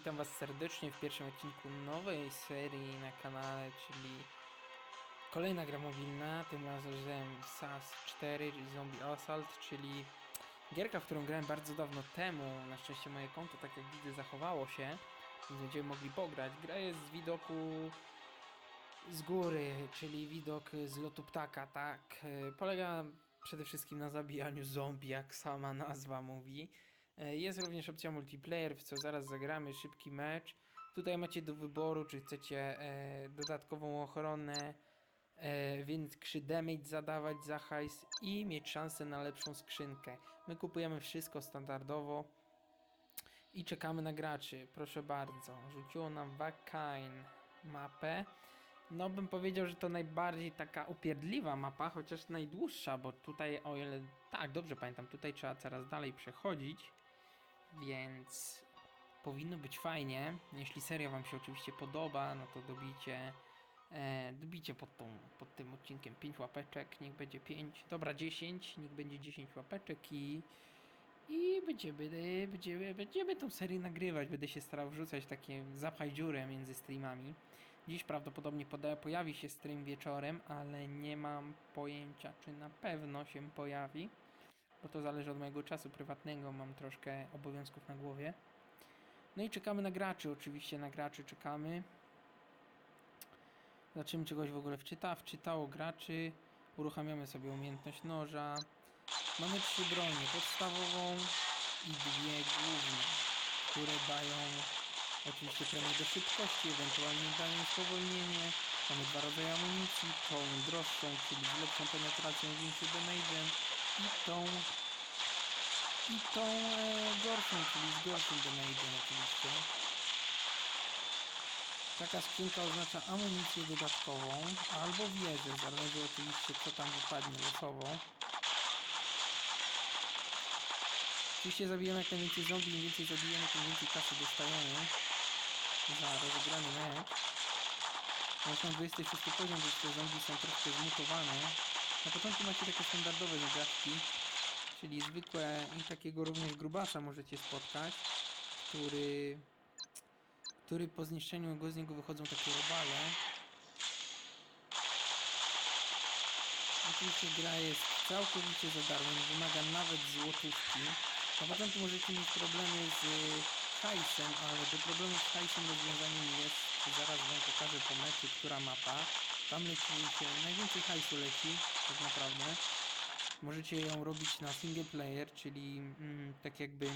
Witam Was serdecznie w pierwszym odcinku nowej serii na kanale, czyli kolejna gra mobilna, tym razem SAS 4, czyli Zombie Assault, czyli gierka, w którą grałem bardzo dawno temu. Na szczęście moje konto, tak jak widzę, zachowało się, więc będziemy mogli pograć. Gra jest z widoku z góry, czyli widok z lotu ptaka, tak. Polega przede wszystkim na zabijaniu zombie, jak sama nazwa mówi. E, Jest również opcja multiplayer, w co zaraz zagramy, szybki mecz. Tutaj macie do wyboru, czy chcecie e, dodatkową ochronę, e, większy damage zadawać za hajs i mieć szansę na lepszą skrzynkę. My kupujemy wszystko standardowo i czekamy na graczy. Proszę bardzo, rzuciło nam Vakine mapę. No bym powiedział, że to najbardziej taka upierdliwa mapa, chociaż najdłuższa, bo tutaj o ile... Tak, dobrze pamiętam, tutaj trzeba coraz dalej przechodzić, więc powinno być fajnie. Jeśli seria wam się oczywiście podoba, no to dobijcie, e, dobijcie pod, tą, pod tym odcinkiem 5 łapeczek, niech będzie 5, dobra 10, niech będzie 10 łapeczek i... I będziemy, będziemy, będziemy tą serię nagrywać. Będę się starał wrzucać takie zapchaj dziurę między streamami. Dziś prawdopodobnie pojawi się stream wieczorem, ale nie mam pojęcia, czy na pewno się pojawi, bo to zależy od mojego czasu prywatnego. Mam troszkę obowiązków na głowie. No i czekamy na graczy, oczywiście na graczy czekamy. Zobaczymy, czy kogoś w ogóle wczyta. Wczytało graczy. Uruchamiamy sobie umiejętność noża. Mamy trzy bronie, podstawową i dwie główne, które dają oczywiście premię do szybkości, ewentualnie dają spowolnienie. Mamy dwa rodzaje amunicji, tą droższą, czyli z lepszą penetracją, większym damage'em i tą i tą e, gorszą, czyli z gorszym damage'em oczywiście. Taka skrzynka oznacza amunicję dodatkową albo wieżę, zależy oczywiście co tam wypadnie losowo. Oczywiście zabijemy jak najwięcej zombie, im więcej zabijemy, tym więcej kasy dostajemy za rozegrany mecz. Zresztą 26 poziom, więc te zombie są troszkę zmutowane. Na początku macie takie standardowe zagadki, czyli zwykłe i takiego również grubasa możecie spotkać, który, który po zniszczeniu go z niego wychodzą takie robale. Oczywiście gra jest całkowicie za darmo, nie wymaga nawet złotówki. Na początku możecie mieć problemy z hajsem, ale do problemu z hajsem rozwiązaniem jest, zaraz wam pokażę po meczu, która mapa. Tam leci najwięcej hajsu leci, tak naprawdę. Możecie ją robić na single player, czyli mm, tak jakby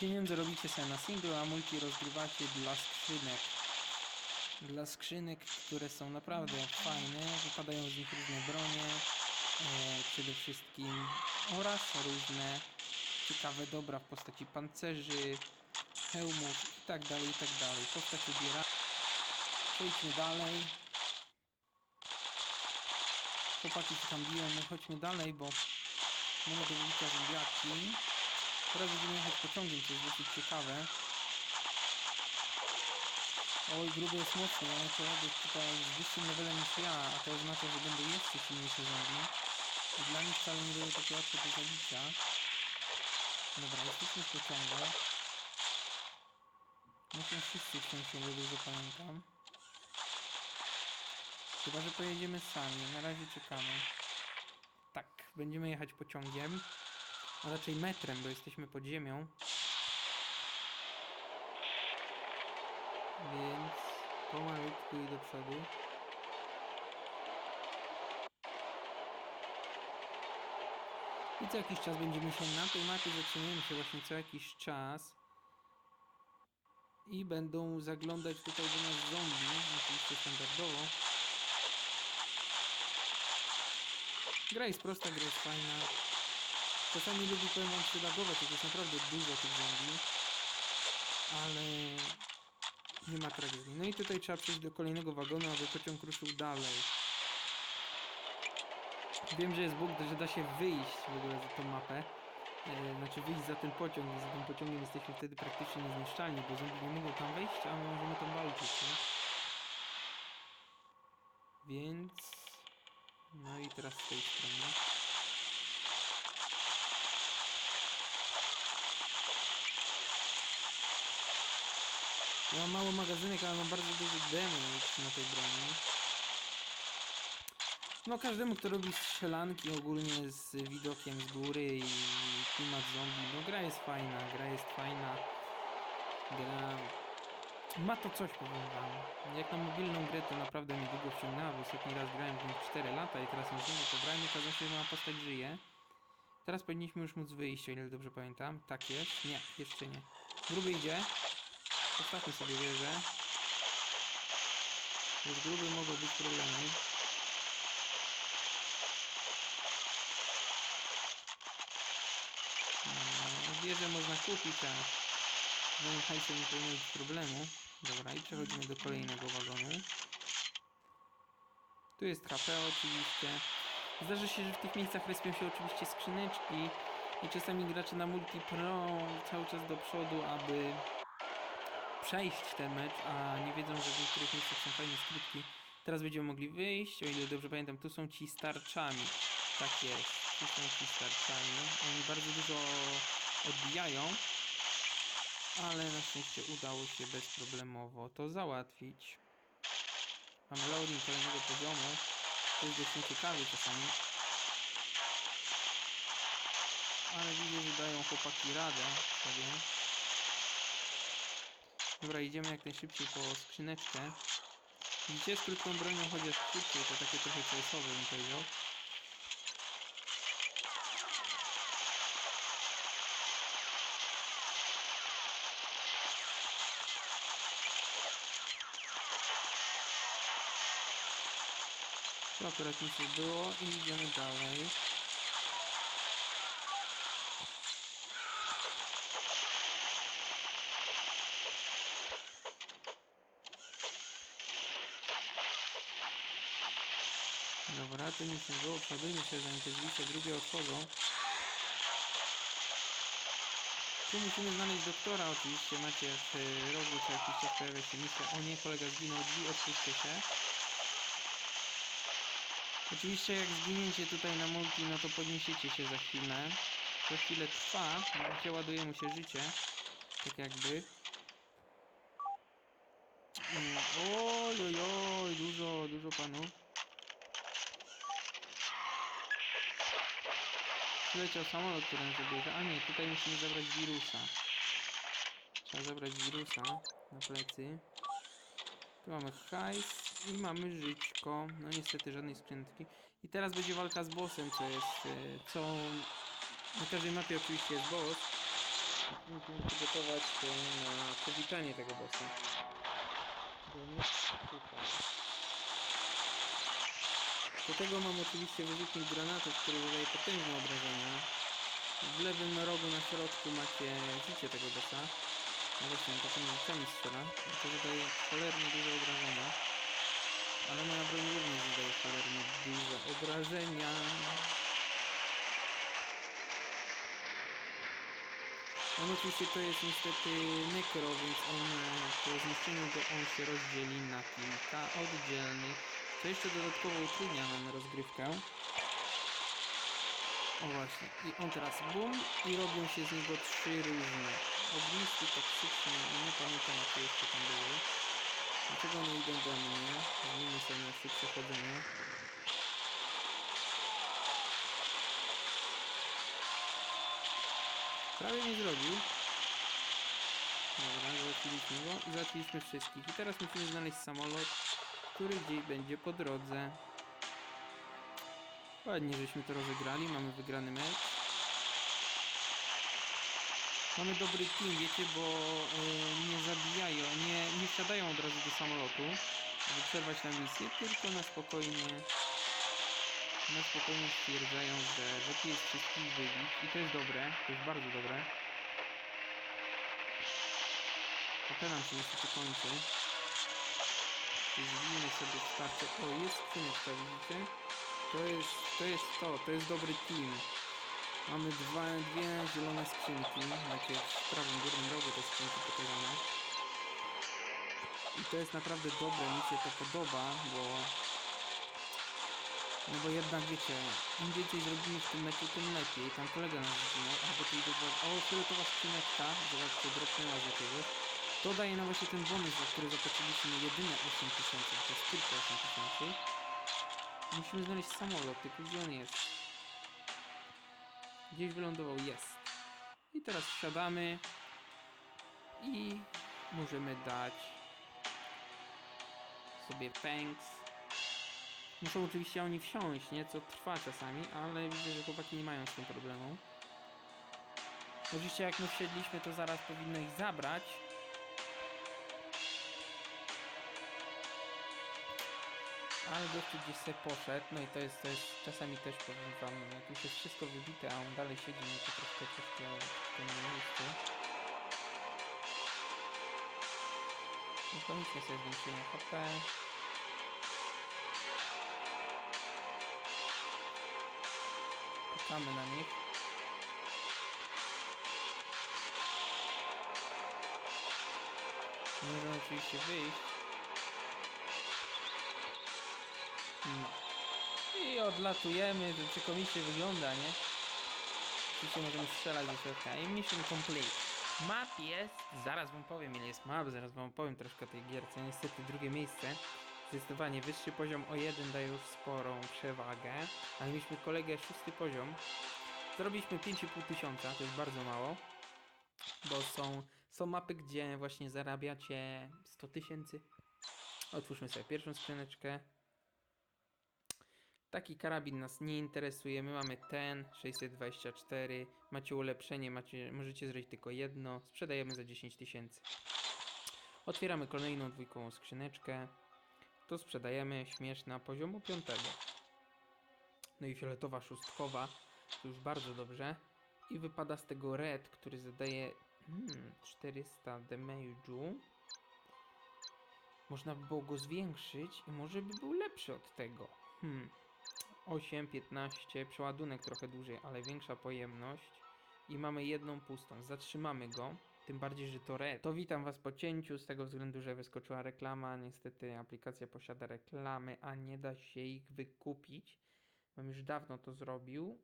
pieniądze robicie sobie na single, a multi rozgrywacie dla skrzynek. Dla skrzynek, które są naprawdę fajne, wypadają z nich różne bronie, e, przede wszystkim oraz różne ciekawe dobra w postaci pancerzy, hełmów i tak dalej, i tak dalej. Postać ubiera. Przejdźmy dalej. Chłopaki się tam biją, no chodźmy dalej, bo mamy do wybicia zębiaki. Teraz będziemy jechać pociągiem, co jest dosyć ciekawe. Oj, gruby jest mocny, ale to robię tutaj z wyższym levelem niż ja, a to oznacza, że będą jeszcze silniejsze zombie. I dla nich wcale nie było takie łatwe do zabicia. Dobra, jesteśmy w pociągu. Muszą wszyscy wsiąść, o ile dobrze pamiętam. Chyba, że pojedziemy sami. Na razie czekamy. Tak, będziemy jechać pociągiem. A raczej metrem, bo jesteśmy pod ziemią. Więc pomalutku i do przodu. I co jakiś czas będziemy się na tej mapie zatrzymujemy się właśnie co jakiś czas. I będą zaglądać tutaj do nas zombie, oczywiście standardowo. Gra jest prosta, gra jest fajna. Czasami lubi powiem wam się lagować, to jest naprawdę dużo tych zombie. Ale nie ma tragedii. No i tutaj trzeba przejść do kolejnego wagonu, aby pociąg ruszył dalej. Wiem, że jest bóg, że da się wyjść w ogóle za tą mapę. E, znaczy wyjść za ten pociąg i za tym pociągiem jesteśmy wtedy praktycznie niezniszczalni, bo zombie nie mogą tam wejść, a my możemy tam walczyć, nie? Więc... No i teraz z tej strony. Ja mam mało magazynek, ale mam bardzo duży damage na tej broni. No każdemu, kto robi strzelanki ogólnie z widokiem z góry i klimat zombie, no gra jest fajna, gra jest fajna. Gra... Ma to coś, powiem wam. Jak na mobilną grę to naprawdę mnie długo wciągnęła, bo ostatni raz grałem w nią 4 lata i teraz ją znowu pobrałem i okazuje się, że moja postać żyje. Teraz powinniśmy już móc wyjść, o ile dobrze pamiętam. Tak jest? Nie, jeszcze nie. Gruby idzie. Postawmy sobie wieżę. Bez gruby mogą być problemy. Wieżę można kupić, a z moim nie powinno być problemu. Dobra, i przechodzimy do kolejnego wagonu. Tu jest HP oczywiście. Zdarzy się, że w tych miejscach respią się oczywiście skrzyneczki i czasami gracze na multi pro cały czas do przodu, aby przejść ten mecz, a nie wiedzą, że w niektórych miejscach są fajne skrytki. Teraz będziemy mogli wyjść, o ile dobrze pamiętam, tu są ci z tarczami. Tak jest, tu są ci z tarczami. Oni bardzo dużo odbijają, ale na szczęście udało się bezproblemowo to załatwić. Mamy loading kolejnego poziomu. To jest dość ciekawe czasami. Ale widzę, że dają chłopaki radę sobie. Dobra, idziemy jak najszybciej po skrzyneczkę. Widzicie, z krótką bronią chociaż szybciej, to takie trochę CS-owe bym powiedział. Tu akurat nic nie było i idziemy dalej. Dobra, tu nic nie było, przodujmy się, zanim te drzwi się drugie otworzą. Tu musimy znaleźć doktora oczywiście, macie w rogu co jakiś czas pojawia się misja. O nie, kolega zginął, drzwi otwórzcie się. Oczywiście jak zginięcie tutaj na multi, no to podniesiecie się za chwilę. To chwilę trwa, gdzie ładuje mu się życie. Tak jakby. Mm, Oj, oj, oj, dużo, dużo panów. Przyleciał samolot, który nas zabierze. A nie, tutaj musimy zabrać wirusa. Trzeba zabrać wirusa na plecy. Tu mamy hajs i mamy żyćko. No niestety żadnej skrzynki. I teraz będzie walka z bossem, co jest, e, co... Na każdej mapie oczywiście jest boss. Musimy przygotować się na powitanie tego bossa. Do tego mam oczywiście wyrzutnik granatów, który zadaje potężne obrażenia. W lewym rogu na środku macie życie tego bossa. No właśnie, on takimi rzeczami strzela. To zadaje cholernie duże obrażenia. Ale moja broń również zadaje cholernie duże obrażenia. On oczywiście to jest niestety nekro, więc on po zniszczeniu go on się rozdzieli na kilka oddzielnych, co jeszcze dodatkowo utrudnia nam rozgrywkę. O właśnie, i on teraz bum i robią się z niego trzy różne. Ognisty, toksyczny i nie pamiętam jakie jeszcze tam były. Dlaczego nie idą do mnie? Zmienię sobie na szybsze chodzenie. Prawie nie zrobił. Dobra, załatwiliśmy go i załatwiliśmy wszystkich. I teraz musimy znaleźć samolot, który gdzieś będzie po drodze. Ładnie, żeśmy to rozegrali, mamy wygrany mecz. Mamy dobry team, wiecie, bo e, nie zabijają, nie, nie wsiadają od razu do samolotu, żeby przerwać na misję, tylko na spokojnie na spokojnie stwierdzają, że lepiej jest wszystkich wybić i to jest dobre, to jest bardzo dobre. To nam się niestety kończy. Zwijmy sobie starcie. O, jest skrzyneczka, widzicie? To jest, to jest to, to jest dobry team. Mamy dwa, dwie zielone skrzynki, najpierw w prawym górnym rogu te skrzynki pokazane. I to jest naprawdę dobre, mi się to podoba, bo no bo jednak wiecie, im więcej zrobimy w tym meczu, tym lepiej. Tam kolega nas zginął, albo tu idzie. O, fioletowa skrzyneczka, zobaczcie, dropnęła z jakiegoś. To daje nam właśnie ten bonus, za który zapłaciliśmy jedyne 8000, to jest tylko 8000. Musimy znaleźć samolot, tylko gdzie on jest? Gdzieś wylądował, jest. I teraz wsiadamy i możemy dać sobie thanks. Muszą oczywiście oni wsiąść, nie? Co trwa czasami, ale widzę, że chłopaki nie mają z tym problemu. Oczywiście jak my wsiedliśmy, to zaraz powinno ich zabrać. Ale gościu gdzieś sobie poszedł, no i to jest, to jest czasami też powiem wam, jak już jest wszystko wybite, a on dalej siedzi, no to troszkę, troszkę, nie na miejscu. No koniecznie sobie zwiększymy HP. Czekamy na nich. Nie możemy oczywiście wyjść. I odlatujemy, to przekomicznie wygląda, nie? Oczywiście możemy strzelać do środka. I mission complete. Map jest, zaraz wam powiem ile jest map, zaraz wam powiem troszkę o tej gierce. Niestety drugie miejsce. Zdecydowanie wyższy poziom o jeden daje już sporą przewagę. Ale mieliśmy kolegę szósty poziom. Zrobiliśmy 5,5 tysiąca, to jest bardzo mało. Bo są, są mapy, gdzie właśnie zarabiacie 100 tysięcy. Otwórzmy sobie pierwszą skrzyneczkę. Taki karabin nas nie interesuje. My mamy ten 624. Macie ulepszenie, macie, możecie zrobić tylko jedno. Sprzedajemy za 10 tysięcy. Otwieramy kolejną dwójkową skrzyneczkę. To sprzedajemy śmieszna poziomu 5. No i fioletowa szóstkowa. To już bardzo dobrze. I wypada z tego red, który zadaje hmm, 400 damage'u. Można by było go zwiększyć i może by był lepszy od tego. Hmm. 8, 15, przeładunek trochę dłużej, ale większa pojemność. I mamy jedną pustą. Zatrzymamy go. Tym bardziej, że to red. To witam Was po cięciu, z tego względu, że wyskoczyła reklama. Niestety aplikacja posiada reklamy, a nie da się ich wykupić. Mam już dawno to zrobił.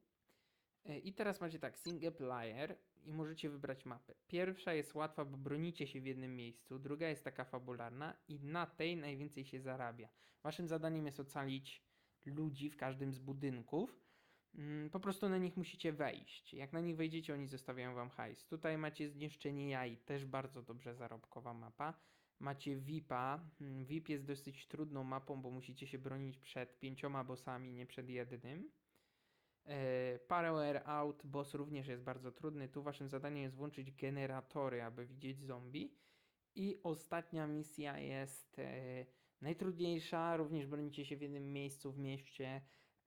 E, I teraz macie tak, single player i możecie wybrać mapę. Pierwsza jest łatwa, bo bronicie się w jednym miejscu. Druga jest taka fabularna i na tej najwięcej się zarabia. Waszym zadaniem jest ocalić ludzi w każdym z budynków. Mm, Po prostu na nich musicie wejść. Jak na nich wejdziecie, oni zostawiają wam hajs. Tutaj macie zniszczenie jaj, też bardzo dobrze zarobkowa mapa. Macie VIPa. Mm, VIP jest dosyć trudną mapą, bo musicie się bronić przed pięcioma bossami, nie przed jednym. E, Power Out boss również jest bardzo trudny. Tu waszym zadaniem jest włączyć generatory, aby widzieć zombie. I ostatnia misja jest e, najtrudniejsza. Również bronicie się w jednym miejscu w mieście.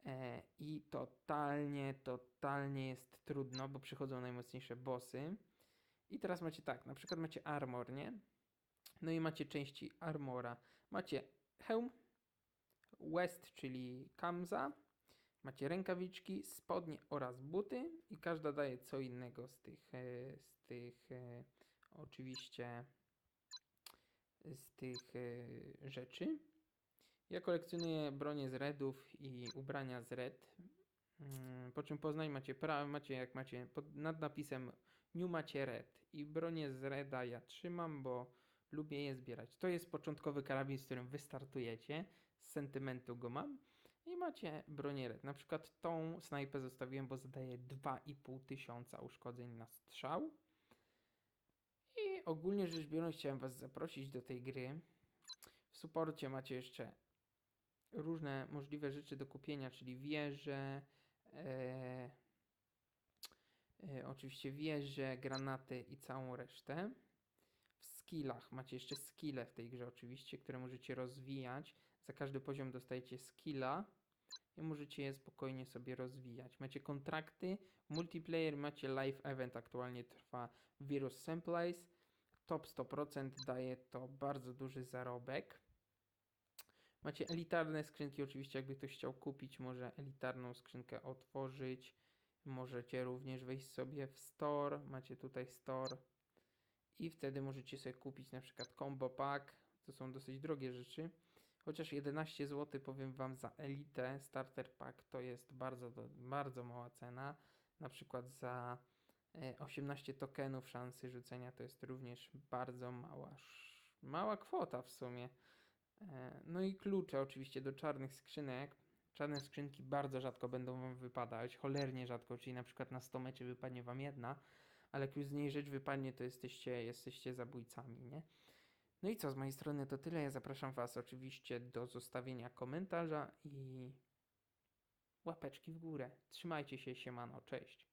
E, I totalnie, totalnie jest trudno, bo przychodzą najmocniejsze bossy. I teraz macie tak, na przykład macie armor, nie? No i macie części armora. Macie hełm, west, czyli kamza, macie rękawiczki, spodnie oraz buty i każda daje co innego z tych, e, z tych e, oczywiście z tych e, rzeczy. Ja kolekcjonuję bronie z redów i ubrania z red. Mm, Po czym Poznań macie, pra, macie jak macie pod, nad napisem New macie red i bronię z reda ja trzymam, bo lubię je zbierać. To jest początkowy karabin, z którym wystartujecie. Z sentymentu go mam. I macie bronię red. Na przykład tą snajpę zostawiłem, bo zadaje 2,5 tysiąca uszkodzeń na strzał. I ogólnie rzecz biorąc chciałem was zaprosić do tej gry. W suporcie macie jeszcze różne możliwe rzeczy do kupienia, czyli wieże, e, e, oczywiście wieże, granaty i całą resztę. W skillach macie jeszcze skille w tej grze oczywiście, które możecie rozwijać. Za każdy poziom dostajecie skilla i możecie je spokojnie sobie rozwijać. Macie kontrakty, multiplayer, macie live event, aktualnie trwa Virus Samplice. Top 100% daje to bardzo duży zarobek. Macie elitarne skrzynki, oczywiście jakby ktoś chciał kupić, może elitarną skrzynkę otworzyć. Możecie również wejść sobie w store, macie tutaj store i wtedy możecie sobie kupić na przykład combo pack, to są dosyć drogie rzeczy. Chociaż 11 zł powiem Wam za elitę starter pack to jest bardzo, bardzo mała cena. Na przykład za E, 18 tokenów szansy rzucenia to jest również bardzo mała, mała kwota w sumie. E, No i klucze oczywiście do czarnych skrzynek. Czarne skrzynki bardzo rzadko będą wam wypadać, cholernie rzadko, czyli na przykład na 100 meczy wypadnie wam jedna, ale jak już z niej rzecz wypadnie, to jesteście, jesteście zabójcami, nie? No i co, z mojej strony to tyle. Ja zapraszam was oczywiście do zostawienia komentarza i łapeczki w górę. Trzymajcie się, siemano, cześć.